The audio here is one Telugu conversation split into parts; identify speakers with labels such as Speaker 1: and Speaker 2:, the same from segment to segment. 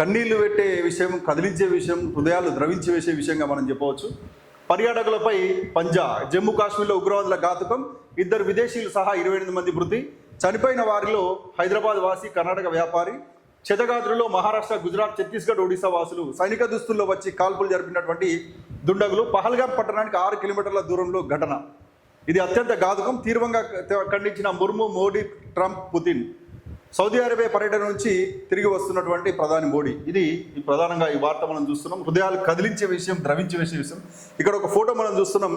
Speaker 1: కన్నీళ్ళు పెట్టే విషయం కదిలించే విషయం హృదయాలు ద్రవించి వేసే విషయంగా మనం చెప్పవచ్చు. పర్యాటకులపై పంజా జమ్మూ కాశ్మీర్లో ఉగ్రవాదుల ఘాతుకం ఇద్దరు విదేశీయులు సహా ఇరవై ఎనిమిది మంది మృతి చనిపోయిన వారిలో హైదరాబాద్ వాసి కర్ణాటక వ్యాపారి క్షతగాత్రులో మహారాష్ట్ర గుజరాత్ ఛత్తీస్గఢ్ ఒడిశా వాసులు సైనిక దుస్తుల్లో వచ్చి కాల్పులు జరిపినటువంటి దుండగులు పహల్గాం పట్టణానికి ఆరు కిలోమీటర్ల దూరంలో ఘటన. ఇది అత్యంత ఘాతుకం. తీవ్రంగా ఖండించిన Murmu Modi Trump Putin. Saudi Arabia పర్యటన నుంచి తిరిగి వస్తున్నటువంటి ప్రధాని మోడీ. ఇది ఈ ప్రధానంగా ఈ వార్త మనం చూస్తున్నాం. హృదయాలు కదిలించే విషయం ద్రవించే వేసే విషయం ఇక్కడ ఒక ఫోటో మనం చూస్తున్నాం.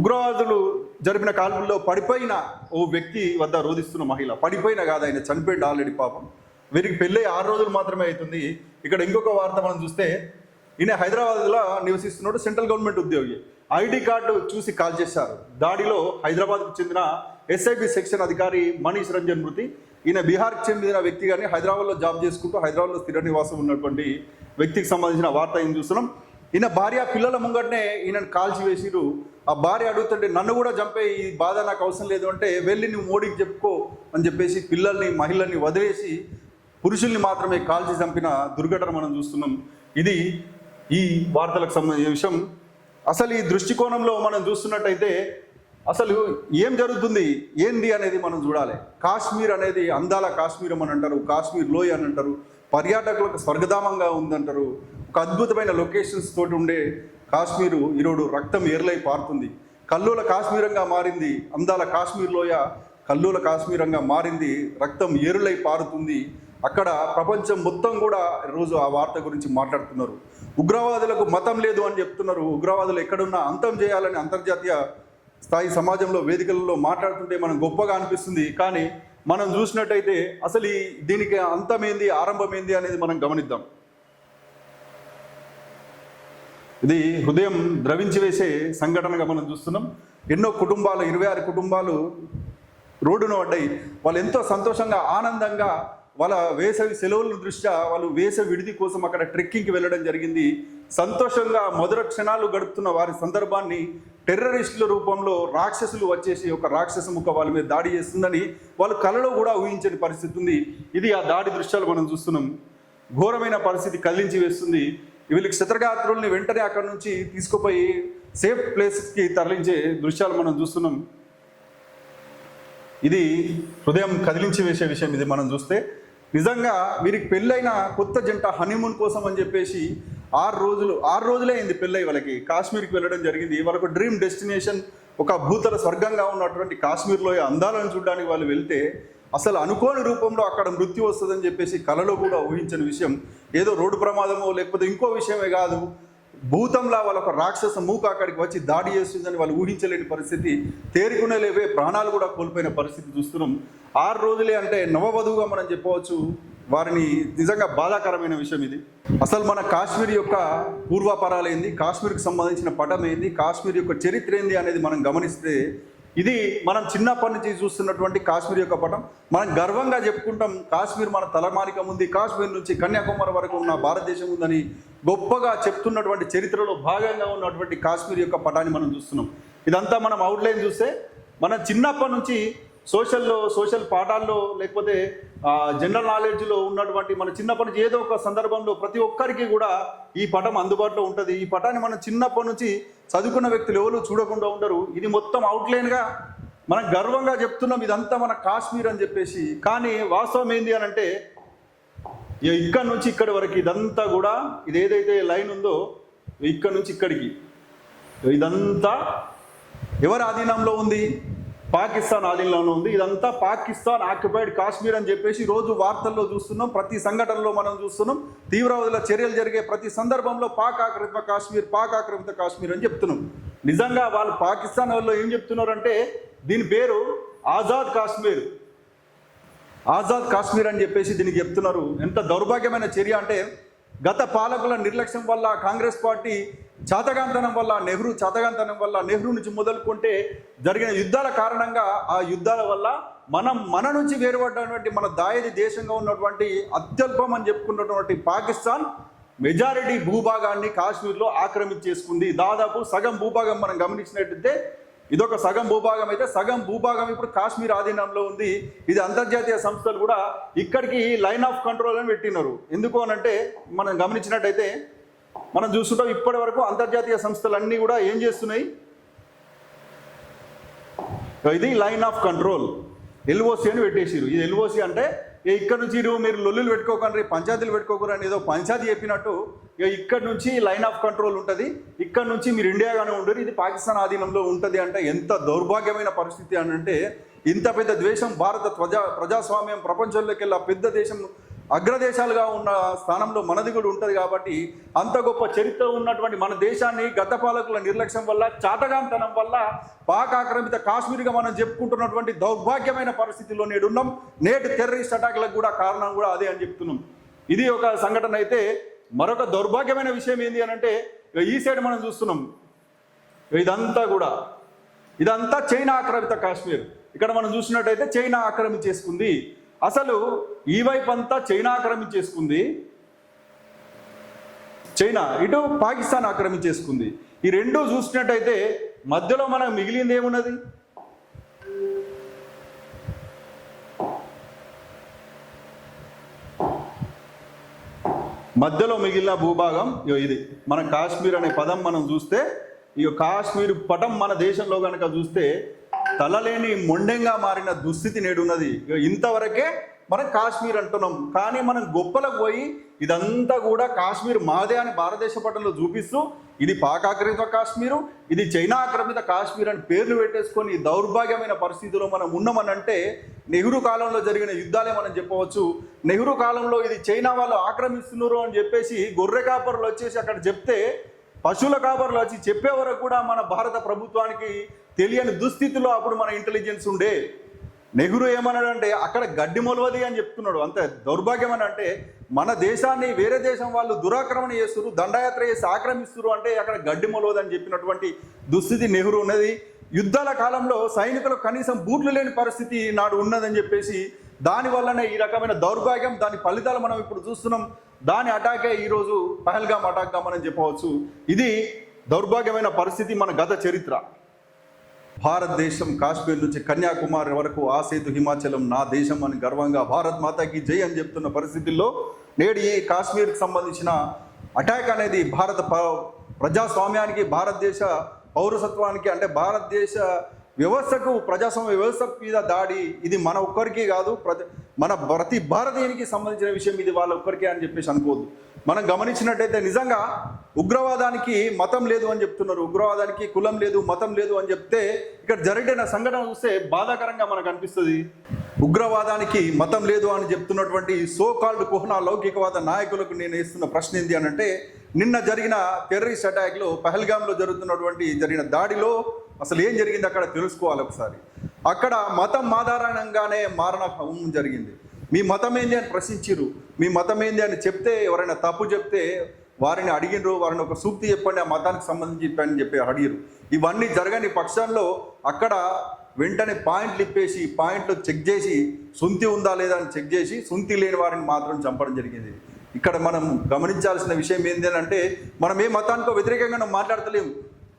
Speaker 1: ఉగ్రవాదులు జరిపిన కాల్పుల్లో పడిపోయిన ఓ వ్యక్తి వద్ద రోధిస్తున్న మహిళ. పడిపోయిన కాదు ఆయన చనిపోయింది ఆల్రెడీ పాపం. వీరికి పెళ్ళి ఆరు రోజులు మాత్రమే అవుతుంది. ఇక్కడ ఇంకొక వార్త మనం చూస్తే ఈయన హైదరాబాద్లో నివసిస్తున్నాడు సెంట్రల్ గవర్నమెంట్ ఉద్యోగి. ఐడి కార్డు చూసి కాల్ చేశారు. దాడిలో హైదరాబాద్కు చెందిన ఎస్ఐబి సెక్షన్ అధికారి మనీష్ రంజన్ మృతి. ఈయన బీహార్కి చెందిన వ్యక్తి కానీ హైదరాబాద్లో జాబ్ చేసుకుంటూ హైదరాబాద్లో స్థిర నివాసం ఉన్నటువంటి వ్యక్తికి సంబంధించిన వార్త ఏం చూస్తున్నాం? ఈయన భార్య పిల్లల ముంగటనే ఈయనను కాల్చి వేసిరు ఆ భార్య అడుగుతుంటే నన్ను కూడా చంపే ఈ బాధ నాకు అవసరం లేదు అంటే వెళ్ళి నువ్వు మోడీకి చెప్పుకో అని చెప్పేసి పిల్లల్ని మహిళల్ని వదిలేసి పురుషుల్ని మాత్రమే కాల్చి చంపిన దుర్ఘటన మనం చూస్తున్నాం. ఇది ఈ వార్తలకు సంబంధించిన విషయం. అసలు ఈ దృష్టికోణంలో మనం చూస్తున్నట్టయితే అసలు ఏం జరుగుతుంది? ఏంది అనేది మనం చూడాలి. కాశ్మీర్ అనేది అందాల కాశ్మీరం అని అంటారు కాశ్మీర్ లోయ అని అంటారు పర్యాటకులకు స్వర్గధామంగా ఉందంటారు ఒక అద్భుతమైన లొకేషన్స్ తోటి ఉండే కాశ్మీరు ఈరోడు రక్తం ఏర్లై పారుతుంది. కల్లోల కాశ్మీరంగా మారింది అందాల కాశ్మీర్ లోయ కల్లోల కాశ్మీరంగా మారింది రక్తం ఏరులై పారుతుంది. అక్కడ ప్రపంచం మొత్తం కూడా రోజు ఆ వార్త గురించి మాట్లాడుతున్నారు. ఉగ్రవాదులకు మతం లేదు అని చెప్తున్నారు. ఉగ్రవాదులు ఎక్కడున్నా అంతం చేయాలని అంతర్జాతీయ స్థాయి సమాజంలో వేదికలలో మాట్లాడుతుంటే మనం గొప్పగా అనిపిస్తుంది. కానీ మనం చూసినట్టయితే అసలు ఈ దీనికి అంతమేంది ఆరంభమేంది అనేది మనం గమనిద్దాం. ఇది హృదయం ద్రవించి వేసే సంఘటనగా మనం చూస్తున్నాం. ఎన్నో కుటుంబాలు ఇరవై ఆరు కుటుంబాలు రోడ్డున పడ్డాయి. వాళ్ళు ఎంతో సంతోషంగా ఆనందంగా వాళ్ళ వేసవి సెలవుల దృష్ట్యా వాళ్ళు వేసవి విడిది కోసం అక్కడ ట్రెక్కింగ్కి వెళ్ళడం జరిగింది. సంతోషంగా మధుర క్షణాలు గడుపుతున్న వారి సందర్భాన్ని టెర్రరిస్టుల రూపంలో రాక్షసులు వచ్చేసి ఒక రాక్షస ముఖ వాళ్ళ మీద దాడి చేస్తుందని వాళ్ళు కలలో కూడా ఊహించని పరిస్థితి ఉంది. ఇది ఆ దాడి దృశ్యాలు మనం చూస్తున్నాం. ఘోరమైన పరిస్థితి కదిలించి వేస్తుంది. వీళ్ళకి శత్రుగాత్రుల్ని వెంటనే అక్కడ నుంచి తీసుకుపోయి సేఫ్ ప్లేసెస్కి తరలించే దృశ్యాలు మనం చూస్తున్నాం. ఇది హృదయం కదిలించి వేసే విషయం ఇది మనం చూస్తే. నిజంగా వీరికి పెళ్ళైన కొత్త జంట హనీమూన్ కోసం అని చెప్పేసి ఆరు రోజులు ఆరు రోజులే అయింది పెళ్ళై వాళ్ళకి. కాశ్మీర్కి వెళ్ళడం జరిగింది. వాళ్ళకు డ్రీమ్ డెస్టినేషన్ ఒక భూతల స్వర్గంగా ఉన్నటువంటి కాశ్మీర్లో అందాలను చూడడానికి వాళ్ళు వెళ్తే అసలు అనుకోని రూపంలో అక్కడ మృత్యు వస్తుందని చెప్పేసి కలలో కూడా ఊహించని విషయం. ఏదో రోడ్డు ప్రమాదమో లేకపోతే ఇంకో విషయమే కాదు భూతంలా వాళ్ళ ఒక రాక్షస మూక అక్కడికి వచ్చి దాడి చేస్తుందని వాళ్ళు ఊహించలేని పరిస్థితి. తేరుకునే లేవే ప్రాణాలు కూడా కోల్పోయిన పరిస్థితి చూస్తున్నాం. ఆరు రోజులే అంటే నవవధువుగా మనం చెప్పవచ్చు. వారిని నిజంగా బాధాకరమైన విషయం ఇది. అసలు మన కాశ్మీర్ యొక్క పూర్వాపరాలు ఏంది? కాశ్మీర్కి సంబంధించిన పటం ఏంది? కాశ్మీర్ యొక్క చరిత్ర ఏంది అనేది మనం గమనిస్తే ఇది మనం చిన్నప్పటి నుంచి చూస్తున్నటువంటి కాశ్మీర్ యొక్క పటం. మనం గర్వంగా చెప్పుకుంటాం కాశ్మీర్ మన తలమానికం ఉంది కాశ్మీర్ నుంచి కన్యాకుమారి వరకు ఉన్న భారతదేశం ఉందని గొప్పగా చెప్తున్నటువంటి చరిత్రలో భాగంగా ఉన్నటువంటి కాశ్మీర్ యొక్క పటాన్ని మనం చూస్తున్నాం. ఇదంతా మనం అవుట్లైన్ చూస్తే మనం చిన్నప్పటి నుంచి సోషల్లో సోషల్ పాఠాల్లో లేకపోతే జనరల్ నాలెడ్జ్లో ఉన్నటువంటి మన చిన్నప్పటి నుంచి ఏదో ఒక సందర్భంలో ప్రతి ఒక్కరికి కూడా ఈ పటం అందుబాటులో ఉంటుంది. ఈ పటాన్ని మనం చిన్నప్పటి నుంచి చదువుకున్న వ్యక్తులు ఎవరు చూడకుండా ఉండరు. ఇది మొత్తం అవుట్లైన్గా మనం గర్వంగా చెప్తున్నాం. ఇదంతా మన కాశ్మీర్ అని చెప్పేసి. కానీ వాస్తవం ఏంది అని అంటే ఇక ఇక్కడ నుంచి ఇక్కడి వరకు ఇదంతా కూడా ఇది ఏదైతే లైన్ ఉందో ఇక్కడ నుంచి ఇక్కడికి. ఇదంతా ఎవరి ఆధీనంలో ఉంది? పాకిస్తాన్ ఆధీనంలోనే ఉంది. ఇదంతా పాకిస్తాన్ ఆక్యుపైడ్ కాశ్మీర్ అని చెప్పేసి రోజు వార్తల్లో చూస్తున్నాం. ప్రతి సంఘటనలో మనం చూస్తున్నాం. తీవ్రవాదుల చర్యలు జరిగే ప్రతి సందర్భంలో పాక్ ఆక్రమిత కాశ్మీర్ పాక్ ఆక్రమిత కాశ్మీర్ అని చెప్తున్నాం. నిజంగా వాళ్ళు పాకిస్తాన్ వాళ్ళు ఏం చెప్తున్నారంటే దీని పేరు ఆజాద్ కాశ్మీర్. ఆజాద్ కాశ్మీర్ అని చెప్పేసి దీనికి చెప్తున్నారు. ఎంత దౌర్భాగ్యమైన చర్య అంటే గత పాలకుల నిర్లక్ష్యం వల్ల కాంగ్రెస్ పార్టీ చాతగాంతనం వల్ల నెహ్రూ చాతగాంతనం వల్ల నెహ్రూ నుంచి మొదలుకుంటే జరిగిన యుద్ధాల కారణంగా ఆ యుద్ధాల వల్ల మనం మన నుంచి వేరుపడినటువంటి మన దాయది దేశంగా ఉన్నటువంటి అత్యల్పం అని చెప్పుకున్నటువంటి పాకిస్తాన్ మెజారిటీ భూభాగాన్ని కాశ్మీర్లో ఆక్రమించేసుకుంది. దాదాపు సగం భూభాగం మనం గమనించినట్టయితే ఇదొక సగం భూభాగం అయితే సగం భూభాగం ఇప్పుడు కాశ్మీర్ ఆధీనంలో ఉంది. ఇది అంతర్జాతీయ సంస్థలు కూడా ఇక్కడికి లైన్ ఆఫ్ కంట్రోల్ అని పెట్టినారు. ఎందుకు అని అంటే మనం గమనించినట్టయితే మనం చూస్తుంటాం ఇప్పటి వరకు అంతర్జాతీయ సంస్థలు అన్నీ కూడా ఏం చేస్తున్నాయి? ఇది లైన్ ఆఫ్ కంట్రోల్. ఎల్ఓసి అని పెట్టేసారు ఇది ఎల్ఓసి అంటే ఇక్కడ నుంచి ఇరు మీరు లొల్లులు పెట్టుకోకండి పంచాయతీలు పెట్టుకోకరు ఏదో పంచాయతీ చెప్పినట్టు ఇక ఇక్కడ నుంచి లైన్ ఆఫ్ కంట్రోల్ ఉంటుంది. ఇక్కడ నుంచి మీరు ఇండియాగానే ఉండరు ఇది పాకిస్తాన్ ఆధీనంలో ఉంటుంది అంటే ఎంత దౌర్భాగ్యమైన పరిస్థితి అని అంటే ఇంత పెద్ద ద్వేషం భారత ప్రజా ప్రజాస్వామ్యం ప్రపంచంలోకెల్లా పెద్ద దేశం అగ్రదేశాలుగా ఉన్న స్థానంలో మనది కూడా ఉంటుంది కాబట్టి అంత గొప్ప చరిత్ర ఉన్నటువంటి మన దేశాన్ని గత పాలకుల నిర్లక్ష్యం వల్ల చాటగాంతనం వల్ల పాక్ ఆక్రమిత కాశ్మీర్గా మనం చెప్పుకుంటున్నటువంటి దౌర్భాగ్యమైన పరిస్థితిలో నేడు ఉన్నాం. నేటి టెర్రరిస్ట్ అటాక్లకు కూడా కారణం కూడా అదే అని చెప్తున్నాం. ఇది ఒక సంఘటన అయితే మరొక దౌర్భాగ్యమైన విషయం ఏంటి అని అంటే ఈ సైడ్ మనం చూస్తున్నాం. ఇదంతా కూడా ఇదంతా చైనా ఆక్రమిత కాశ్మీర్. ఇక్కడ మనం చూసినట్టయితే చైనా ఆక్రమించేసుకుంది. అసలు ఈ వైపు అంతా చైనా ఆక్రమించేసుకుంది. చైనా ఇటు పాకిస్తాన్ ఆక్రమించేసుకుంది. ఈ రెండు చూసినట్టయితే మధ్యలో మనకు మిగిలింది ఏమున్నది? మధ్యలో మిగిలిన భూభాగం ఇగో ఇది. మన కాశ్మీర్ అనే పదం మనం చూస్తే ఈ కాశ్మీర్ పటం మన దేశంలో కనుక చూస్తే తలలేని మొండెంగా మారిన దుస్థితి నేడున్నది. ఇగో ఇంతవరకే మనం కాశ్మీర్ అంటున్నాం. కానీ మనం గొప్పలకు పోయి ఇదంతా కూడా కాశ్మీర్ మాదే అని భారతదేశ పట్టణంలో చూపిస్తూ ఇది పాక్ ఆక్రమిత కాశ్మీరు ఇది చైనా ఆక్రమిత కాశ్మీర్ అని పేర్లు పెట్టేసుకొని దౌర్భాగ్యమైన పరిస్థితిలో మనం ఉన్నామని అంటే నెహ్రూ కాలంలో జరిగిన యుద్ధాలే మనం చెప్పవచ్చు. నెహ్రూ కాలంలో ఇది చైనా వాళ్ళు ఆక్రమిస్తున్నారు అని చెప్పేసి గొర్రె కాపరులు వచ్చేసి అక్కడ చెప్తే పశువుల కాపరులు వచ్చి చెప్పే వరకు కూడా మన భారత ప్రభుత్వానికి తెలియని దుస్థితిలో అప్పుడు మన ఇంటెలిజెన్స్ ఉండే. నెహ్రూ ఏమన్నాడు అంటే అక్కడ గడ్డి మొలవది అని చెప్తున్నాడు. అంత దౌర్భాగ్యం అని అంటే మన దేశాన్ని వేరే దేశం వాళ్ళు దురాక్రమణ చేస్తున్నారు దండయాత్ర చేసి ఆక్రమిస్తున్నారు అంటే అక్కడ గడ్డి మొలవదు అని చెప్పినటువంటి దుస్థితి నెహ్రూ ఉన్నది. యుద్ధాల కాలంలో సైనికులు కనీసం బూట్లు లేని పరిస్థితి నాడు ఉన్నదని చెప్పేసి దాని వల్లనే ఈ రకమైన దౌర్భాగ్యం దాని ఫలితాలు మనం ఇప్పుడు చూస్తున్నాం. దాని అటాకే ఈరోజు పహల్గామ్ అటాక్గా మనం చెప్పవచ్చు. ఇది దౌర్భాగ్యమైన పరిస్థితి మన గత చరిత్ర. భారతదేశం కాశ్మీర్ నుంచి కన్యాకుమారి వరకు ఆ సేతు హిమాచలం నా దేశం అని గర్వంగా భారత్ మాతాకి జై అని చెప్తున్న పరిస్థితుల్లో నేడు ఈ కాశ్మీర్కి సంబంధించిన అటాక్ అనేది భారత ప్రజాస్వామ్యానికి భారతదేశ పౌరసత్వానికి అంటే భారతదేశ వ్యవస్థకు ప్రజాస్వామ్య వ్యవస్థ మీద దాడి ఇది మన ఒక్కరికి కాదు ప్రతి మన ప్రతి భారతీయునికి సంబంధించిన విషయం ఇది వాళ్ళ ఒక్కరికే అని చెప్పేసి అనుకోదు మనం గమనించినట్టయితే నిజంగా ఉగ్రవాదానికి మతం లేదు అని చెప్తున్నారు. ఉగ్రవాదానికి కులం లేదు మతం లేదు అని చెప్తే ఇక్కడ జరిగిన సంఘటన చూస్తే బాధాకరంగా మనకు అనిపిస్తుంది. ఉగ్రవాదానికి మతం లేదు అని చెప్తున్నటువంటి సో కాల్డ్ కుహనా లౌకికవాద నాయకులకు నేను ఇస్తున్న ప్రశ్న ఏంటి అని అంటే నిన్న జరిగిన టెర్రరిస్ట్ అటాక్లో పహల్గామ్లో జరుగుతున్నటువంటి జరిగిన దాడిలో అసలు ఏం జరిగింది అక్కడ తెలుసుకోవాలి ఒకసారి. అక్కడ మతం ఆధారంగానే మారణ హోమం జరిగింది. మీ మతం ఏంది అని ప్రశ్నించిర్రు. మీ మతం ఏంది అని చెప్తే ఎవరైనా తప్పు చెప్తే వారిని అడిగినరు వారిని ఒక సూక్తి చెప్పండి ఆ మతానికి సంబంధించి చెప్పండి అని చెప్పి అడిగిరు ఇవన్నీ జరగని పక్షంలో అక్కడ వెంటనే పాయింట్లు ఇప్పేసి పాయింట్లు చెక్ చేసి సొంతి ఉందా లేదా అని చెక్ చేసి సొంతి లేని వారిని మాత్రం చంపడం జరిగింది. ఇక్కడ మనం గమనించాల్సిన విషయం ఏంటి అని అంటే మనం ఏ మతానికో వ్యతిరేకంగా మాట్లాడతలేము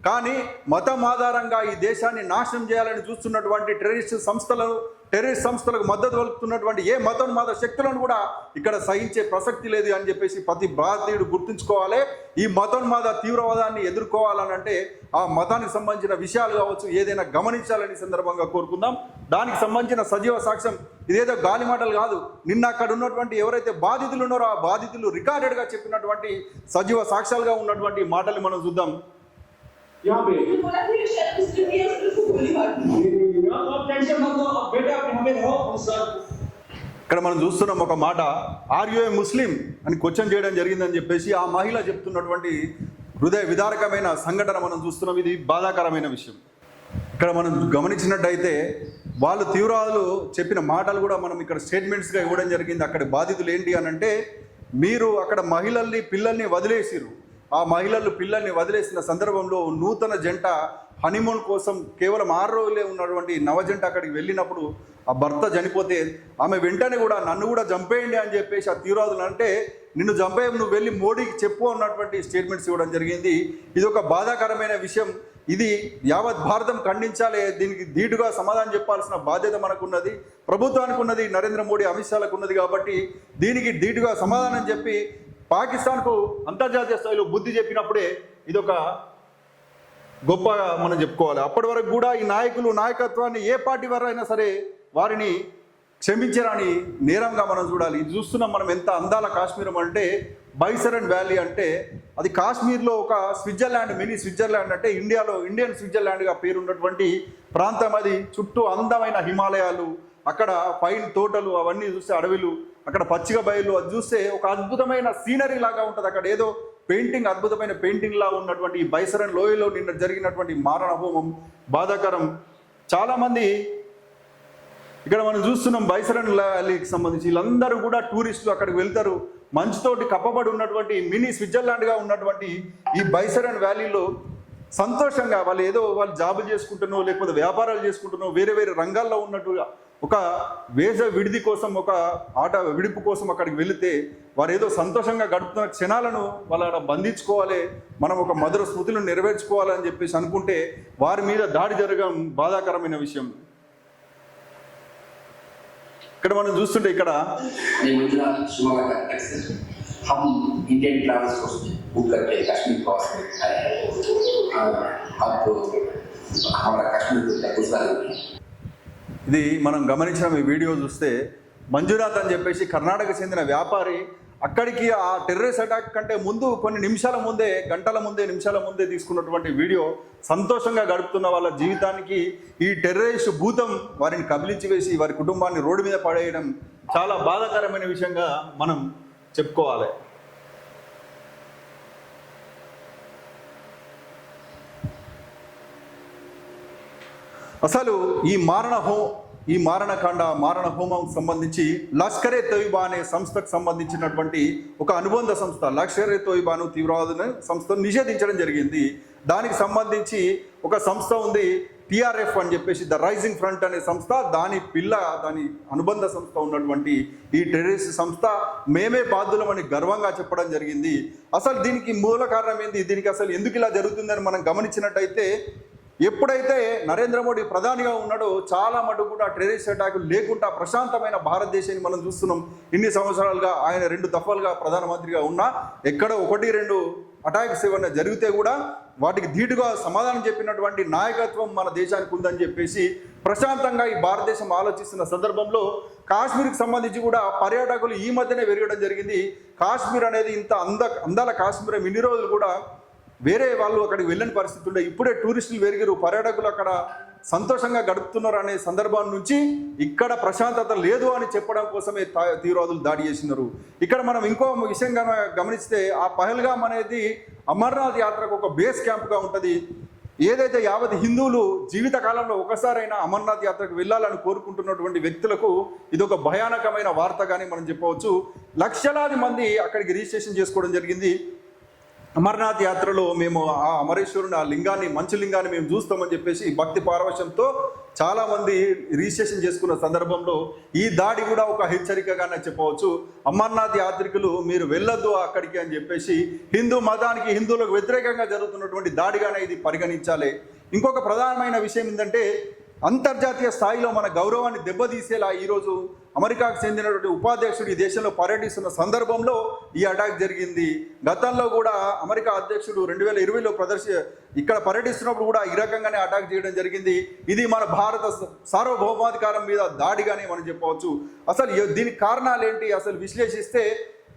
Speaker 1: కానీ మతం ఆధారంగా ఈ దేశాన్ని నాశనం చేయాలని చూస్తున్నటువంటి టెర్రరిస్ట్ సంస్థలను టెర్రరిస్ట్ సంస్థలకు మద్దతు పలుకుతున్నటువంటి ఏ మతోన్మాద శక్తులను కూడా ఇక్కడ సహించే ప్రసక్తి లేదు అని చెప్పేసి ప్రతి భారతీయుడు గుర్తుంచుకోవాలి. ఈ మతోన్మాద తీవ్రవాదాన్ని ఎదుర్కోవాలని అంటే ఆ మతానికి సంబంధించిన విషయాలు కావచ్చు ఏదైనా గమనించాలని సందర్భంగా కోరుకుందాం. దానికి సంబంధించిన సజీవ సాక్ష్యం ఇదేదో గాలి మాటలు కాదు. నిన్న అక్కడ ఉన్నటువంటి ఎవరైతే బాధితులు ఉన్నారో ఆ బాధితులు రికార్డెడ్గా చెప్పినటువంటి సజీవ సాక్ష్యాలుగా ఉన్నటువంటి మాటలు మనం చూద్దాం.
Speaker 2: पे।
Speaker 1: ఇక్కడ మనం చూస్తున్నాం ఒక మాట ఆర్యూ ముస్లిం అని క్వశ్చన్ చేయడం జరిగిందని చెప్పేసి ఆ మహిళ చెప్తున్నటువంటి హృదయ విదారకమైన సంఘటన మనం చూస్తున్నాం. ఇది బాధాకరమైన విషయం. ఇక్కడ మనం గమనించినట్టయితే వాళ్ళు తీవ్రాలు చెప్పిన మాటలు కూడా మనం ఇక్కడ స్టేట్మెంట్స్గా ఇవ్వడం జరిగింది. అక్కడ బాధితులు ఏంటి అని అంటే మీరు అక్కడ మహిళల్ని పిల్లల్ని వదిలేసిరు ఆ మహిళలు పిల్లల్ని వదిలేసిన సందర్భంలో నూతన జంట హనీమూన్ కోసం కేవలం ఆరు రోజులే ఉన్నటువంటి నవ జంట అక్కడికి వెళ్ళినప్పుడు ఆ భర్త చనిపోతే ఆమె వెంటనే కూడా నన్ను కూడా చంపేయండి అని చెప్పేసి ఆ తీవ్రవాదులు అంటే నిన్ను చంపే నువ్వు వెళ్ళి మోడీకి చెప్పు అన్నటువంటి స్టేట్మెంట్స్ ఇవ్వడం జరిగింది. ఇది ఒక బాధాకరమైన విషయం. ఇది యావత్ భారతం ఖండించాలి దీనికి ధీటుగా సమాధానం చెప్పాల్సిన బాధ్యత మనకున్నది. ప్రభుత్వానికి ఉన్నది నరేంద్ర మోడీ అమిత్ షాలకు ఉన్నది కాబట్టి దీనికి ధీటుగా సమాధానం చెప్పి పాకిస్తాన్కు అంతర్జాతీయ స్థాయిలో బుద్ధి చెప్పినప్పుడే ఇదొక గొప్పగా మనం చెప్పుకోవాలి. అప్పటి వరకు కూడా ఈ నాయకులు నాయకత్వాన్ని ఏ పార్టీ వారు అయినా సరే వారిని క్షమించరాని నేరంగా మనం చూడాలి. ఇది చూస్తున్నాం మనం ఎంత అందాల కాశ్మీరం అంటే బైసరన్ వ్యాలీ అంటే అది కాశ్మీర్లో ఒక స్విట్జర్లాండ్ మినీ స్విట్జర్లాండ్ అంటే ఇండియాలో ఇండియన్ స్విట్జర్లాండ్గా పేరున్నటువంటి ప్రాంతం అది. చుట్టూ అందమైన హిమాలయాలు అక్కడ పైన్ తోటలు అవన్నీ చూస్తే అడవిలు అక్కడ పచ్చిక బయలు అది చూస్తే ఒక అద్భుతమైన సీనరీ లాగా ఉంటుంది. అక్కడ ఏదో పెయింటింగ్ అద్భుతమైన పెయింటింగ్ లా ఉన్నటువంటి ఈ బైసరన్ లోయలో నిన్న జరిగినటువంటి మారణ హోమం బాధాకరం. చాలామంది ఇక్కడ మనం చూస్తున్నాం బైసరన్ వ్యాలీకి సంబంధించి. వీళ్ళందరూ కూడా టూరిస్టులు అక్కడికి వెళ్తారు. మంచుతోటి కప్పబడి ఉన్నటువంటి మినీ స్విట్జర్లాండ్గా ఉన్నటువంటి ఈ బైసరన్ వ్యాలీలో సంతోషంగా వాళ్ళు ఏదో వాళ్ళు జాబులు చేసుకుంటున్నో లేకపోతే వ్యాపారాలు చేసుకుంటున్నో వేరే వేరే రంగాల్లో ఉన్నట్టుగా ఒక వేస విడిది కోసం ఒక ఆట విడుపు కోసం అక్కడికి వెళితే వారు ఏదో సంతోషంగా గడుపుతున్న క్షణాలను వాళ్ళ ఆడ బంధించుకోవాలి మనం ఒక మధుర స్మృతులను నెరవేర్చుకోవాలని చెప్పేసి అనుకుంటే వారి మీద దాడి జరగడం బాధాకరమైన విషయం ఇక్కడ మనం చూస్తుంటే ఇక్కడ
Speaker 3: मैं मंजुनाथ शिमोगा का टेक्सस हम इंडियन ट्रैवल्स को बुक करके कश्मीर क्रॉस में आए हैं और अब तो हमारा कश्मीर का दूसरा दिन है
Speaker 1: ఇది మనం గమనించిన ఈ వీడియో చూస్తే మంజునాథ్ అని చెప్పేసి కర్ణాటక చెందిన వ్యాపారి అక్కడికి ఆ టెర్రరిస్ట్ అటాక్ కంటే ముందు కొన్ని నిమిషాల ముందే గంటల ముందే నిమిషాల ముందే తీసుకున్నటువంటి వీడియో సంతోషంగా గడుపుతున్న వాళ్ళ జీవితానికి ఈ టెర్రరిస్ట్ భూతం వారిని కబిలించి వేసి వారి కుటుంబాన్ని రోడ్డు మీద పడేయడం చాలా బాధాకరమైన విషయంగా మనం చెప్పుకోవాలి. అసలు ఈ మారణ హో ఈ మారణకాండ మారణ హోమం సంబంధించి లష్కరే తోయిబా అనే సంస్థకు సంబంధించినటువంటి ఒక అనుబంధ సంస్థ లష్కరే తోయిబాను తీవ్రవాద సంస్థను నిషేధించడం జరిగింది. దానికి సంబంధించి ఒక సంస్థ ఉంది టిఆర్ఎఫ్ అని చెప్పేసి ద రైజింగ్ ఫ్రంట్ అనే సంస్థ. దాని పిల్ల దాని అనుబంధ సంస్థ ఉన్నటువంటి ఈ టెర్రరిస్ట్ సంస్థ మేమే బాధ్యులమని గర్వంగా చెప్పడం జరిగింది. అసలు దీనికి మూల కారణం ఏంది? దీనికి అసలు ఎందుకు ఇలా జరుగుతుందని మనం గమనించినట్టయితే ఎప్పుడైతే నరేంద్ర మోడీ ప్రధానిగా ఉన్నాడో చాలా మటుకు కూడా టెర్రరిస్ట్ అటాక్ లేకుండా ప్రశాంతమైన భారతదేశాన్ని మనం చూస్తున్నాం. ఇన్ని సంవత్సరాలుగా ఆయన రెండు దఫాలుగా ప్రధానమంత్రిగా ఉన్నా ఎక్కడ ఒకటి రెండు అటాక్స్ ఏమైనా జరిగితే కూడా వాటికి ధీటుగా సమాధానం చెప్పినటువంటి నాయకత్వం మన దేశానికి ఉందని చెప్పేసి ప్రశాంతంగా ఈ భారతదేశం ఆలోచిస్తున్న సందర్భంలో కాశ్మీర్కి సంబంధించి కూడా పర్యాటకులు ఈ మధ్యనే పెరగడం జరిగింది. కాశ్మీర్ అనేది ఇంత అంద అందాల కాశ్మీర్. ఇన్ని రోజులు కూడా వేరే వాళ్ళు అక్కడికి వెళ్ళని పరిస్థితుల్లో ఇప్పుడే టూరిస్టులు పెరిగారు పర్యాటకులు అక్కడ సంతోషంగా గడుపుతున్నారు అనే సందర్భం నుంచి ఇక్కడ ప్రశాంతత లేదు అని చెప్పడం కోసమే తా- తీవ్రవాదులు దాడి చేసినారు. ఇక్కడ మనం ఇంకో విషయంగా గమనిస్తే ఆ పహల్గామ్ అనేది అమర్నాథ్ యాత్రకు ఒక బేస్ క్యాంప్గా ఉంటుంది. ఏదైతే యావత్ హిందువులు జీవితకాలంలో ఒకసారైనా అమర్నాథ్ యాత్రకు వెళ్ళాలని కోరుకుంటున్నటువంటి వ్యక్తులకు ఇది ఒక భయానకమైన వార్తగానే మనం చెప్పవచ్చు. లక్షలాది మంది అక్కడికి రిజిస్ట్రేషన్ చేసుకోవడం జరిగింది. అమర్నాథ్ యాత్రలో మేము ఆ అమరేశ్వరుని ఆ లింగాన్ని మంచి లింగాన్ని మేము చూస్తామని చెప్పేసి భక్తి పారవశంతో చాలామంది రిజిస్ట్రేషన్ చేసుకున్న సందర్భంలో ఈ దాడి కూడా ఒక హెచ్చరికగానే చెప్పవచ్చు. అమర్నాథ్ యాత్రికులు మీరు వెళ్ళొద్దు అక్కడికి అని చెప్పేసి హిందూ మతానికి హిందువులకు వ్యతిరేకంగా జరుగుతున్నటువంటి దాడిగానే ఇది పరిగణించాలి. ఇంకొక ప్రధానమైన విషయం ఏంటంటే అంతర్జాతీయ స్థాయిలో మన గౌరవాన్ని దెబ్బతీసేలా ఈరోజు అమెరికాకు చెందినటువంటి ఉపాధ్యక్షుడు ఈ దేశంలో పర్యటిస్తున్న సందర్భంలో ఈ అటాక్ జరిగింది. గతంలో కూడా అమెరికా అధ్యక్షుడు రెండు వేల ఇరవైలో ప్రదర్శి ఇక్కడ పర్యటిస్తున్నప్పుడు కూడా ఈ రకంగానే అటాక్ చేయడం జరిగింది. ఇది మన భారత సార్వభౌమాధికారం మీద దాడిగానే మనం చెప్పవచ్చు. అసలు దీనికి కారణాలు ఏంటి అసలు విశ్లేషిస్తే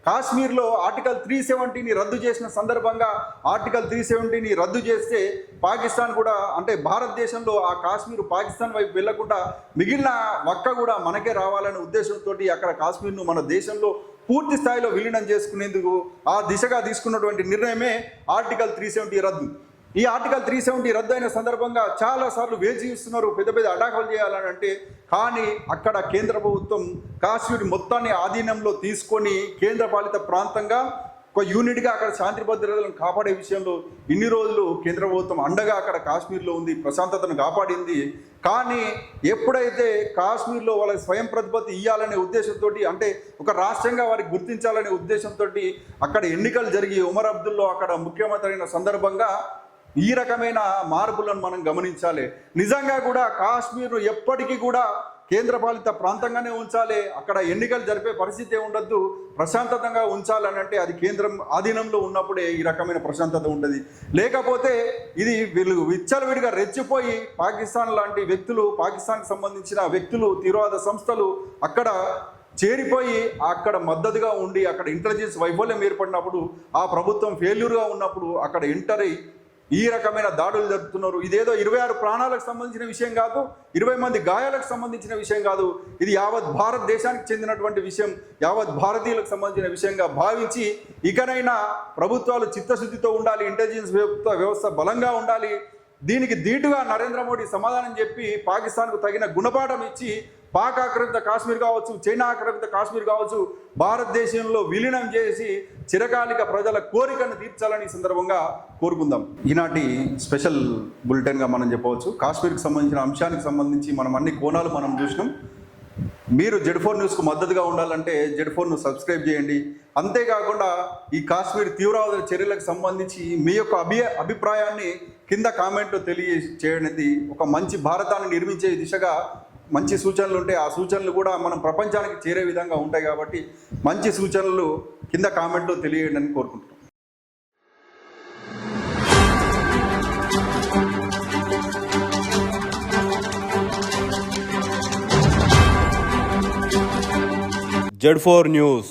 Speaker 1: కాశ్మీర్లో ఆర్టికల్ త్రీ సెవెంటీని రద్దు చేసిన సందర్భంగా ఆర్టికల్ త్రీ సెవెంటీని రద్దు చేస్తే పాకిస్తాన్ కూడా అంటే భారతదేశంలో ఆ కాశ్మీర్ పాకిస్తాన్ వైపు వెళ్ళకుండా మిగిలిన వక్క కూడా మనకే రావాలనే ఉద్దేశంతో అక్కడ కాశ్మీర్ను మన దేశంలో పూర్తి స్థాయిలో విలీనం చేసుకునేందుకు ఆ దిశగా తీసుకున్నటువంటి నిర్ణయమే ఆర్టికల్ త్రీ సెవెంటీ రద్దు. ఈ ఆర్టికల్ త్రీ సెవెంటీ రద్దు అయిన సందర్భంగా చాలా సార్లు వేచి చూస్తున్నారు. పెద్ద పెద్ద అటాకులు చేయాలని అంటే కానీ అక్కడ కేంద్ర ప్రభుత్వం కాశ్మీర్ మొత్తాన్ని ఆధీనంలో తీసుకొని కేంద్రపాలిత ప్రాంతంగా ఒక యూనిట్గా అక్కడ శాంతి భద్రతలను కాపాడే విషయంలో ఇన్ని రోజులు కేంద్ర ప్రభుత్వం అండగా అక్కడ కాశ్మీర్లో ఉంది ప్రశాంతతను కాపాడింది. కానీ ఎప్పుడైతే కాశ్మీర్లో వాళ్ళకి స్వయం ప్రతిపత్తి ఇవ్వాలనే ఉద్దేశంతో అంటే ఒక రాష్ట్రంగా వారికి గుర్తించాలనే ఉద్దేశంతో అక్కడ ఎన్నికలు జరిగి ఉమర్ అబ్దుల్లో అక్కడ ముఖ్యమంత్రి అయిన సందర్భంగా ఈ రకమైన మార్పులను మనం గమనించాలి. నిజంగా కూడా కాశ్మీర్ను ఎప్పటికీ కూడా కేంద్రపాలిత ప్రాంతంగానే ఉంచాలి. అక్కడ ఎన్నికలు జరిపే పరిస్థితి ఉండద్దు. ప్రశాంతతంగా ఉంచాలని అంటే అది కేంద్రం ఆధీనంలో ఉన్నప్పుడే ఈ రకమైన ప్రశాంతత ఉండదు. లేకపోతే ఇది వీళ్ళు విచ్చలవిడిగా రెచ్చిపోయి పాకిస్తాన్ లాంటి వ్యక్తులు పాకిస్తాన్కి సంబంధించిన వ్యక్తులు తీవ్రవాద సంస్థలు అక్కడ చేరిపోయి అక్కడ మద్దతుగా ఉండి అక్కడ ఇంటెలిజెన్స్ వైఫల్యం ఏర్పడినప్పుడు ఆ ప్రభుత్వం ఫెయిల్యూర్గా ఉన్నప్పుడు అక్కడ ఎంటర్ అయ్యి ఈ రకమైన దాడులు జరుపుతున్నారు. ఇదేదో ఇరవై ఆరు ప్రాణాలకు సంబంధించిన విషయం కాదు ఇరవై మంది గాయాలకు సంబంధించిన విషయం కాదు ఇది యావత్ భారతదేశానికి చెందినటువంటి విషయం యావత్ భారతీయులకు సంబంధించిన విషయంగా భావించి ఇకనైనా ప్రభుత్వాలు చిత్తశుద్ధితో ఉండాలి ఇంటెలిజెన్స్ వ్యవస్థ వ్యవస్థ బలంగా ఉండాలి దీనికి ధీటుగా నరేంద్ర మోడీ సమాధానం చెప్పి పాకిస్తాన్కు తగిన గుణపాఠం ఇచ్చి పాక్ ఆక్రమిత కాశ్మీర్ కావచ్చు చైనా ఆక్రమిత కాశ్మీర్ కావచ్చు భారతదేశంలో విలీనం చేసి చిరకాలిక ప్రజల కోరికను తీర్చాలని ఈ సందర్భంగా కోరుకుందాం. ఈనాటి స్పెషల్ బులెటిన్గా మనం చెప్పవచ్చు. కాశ్మీర్కి సంబంధించిన అంశానికి సంబంధించి మనం అన్ని కోణాలు మనం చూసినాం. మీరు జెడ్ ఫోర్ న్యూస్కు మద్దతుగా ఉండాలంటే జెడ్ ఫోర్ను సబ్స్క్రైబ్ చేయండి. అంతేకాకుండా ఈ కాశ్మీర్ తీవ్రవాద చర్యలకు సంబంధించి మీ యొక్క అభి అభిప్రాయాన్ని కింద కామెంట్లో తెలియచేయనిది ఒక మంచి భారతాన్ని నిర్మించే దిశగా మంచి సూచనలు ఉంటాయి ఆ సూచనలు కూడా మనం ప్రపంచానికి చేరే విధంగా ఉంటాయి కాబట్టి మంచి సూచనలు కింద కామెంట్లో తెలియజేయండి అని కోరుకుంటున్నాం.
Speaker 4: Z four news